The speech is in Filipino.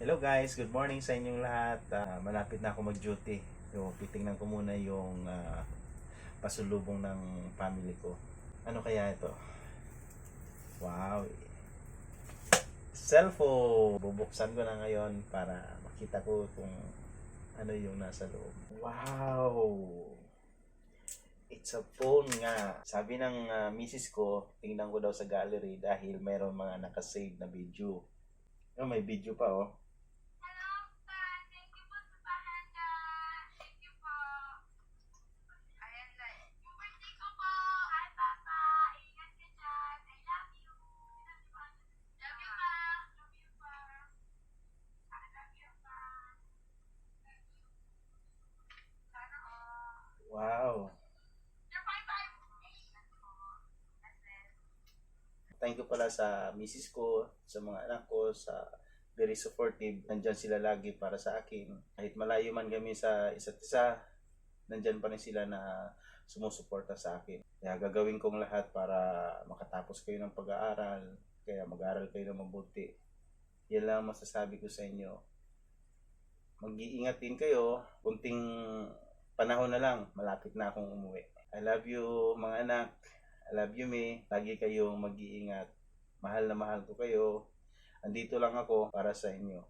Hello guys, good morning sa inyong lahat. Ah, malapit na ako mag-duty. So, titingnan ko muna yung ah, pasulubong ng family ko. Ano kaya ito? Wow! Cellphone! Bubuksan ko na ngayon para makita ko kung ano yung nasa loob. Wow! It's a phone nga. Sabi ng ah, misis ko, tingnan ko daw sa gallery dahil mayroon mga nakasave na video. Oh, may video pa oh. Thank you pala sa misis ko, sa mga anak ko, sa very supportive. Nandyan sila lagi para sa akin. Kahit malayo man kami sa isa't isa, nandyan pa rin sila na sumusuporta sa akin. Kaya gagawin kong lahat para makatapos kayo ng pag-aaral. Kaya mag-aaral kayo ng mabuti. Yan lang ang masasabi ko sa inyo. Mag-iingat din kayo. Kunting panahon na lang, malapit na akong umuwi. I love you mga anak. I love you, me. Lagi kayong mag-iingat. Mahal na mahal ko kayo. Andito lang ako para sa inyo.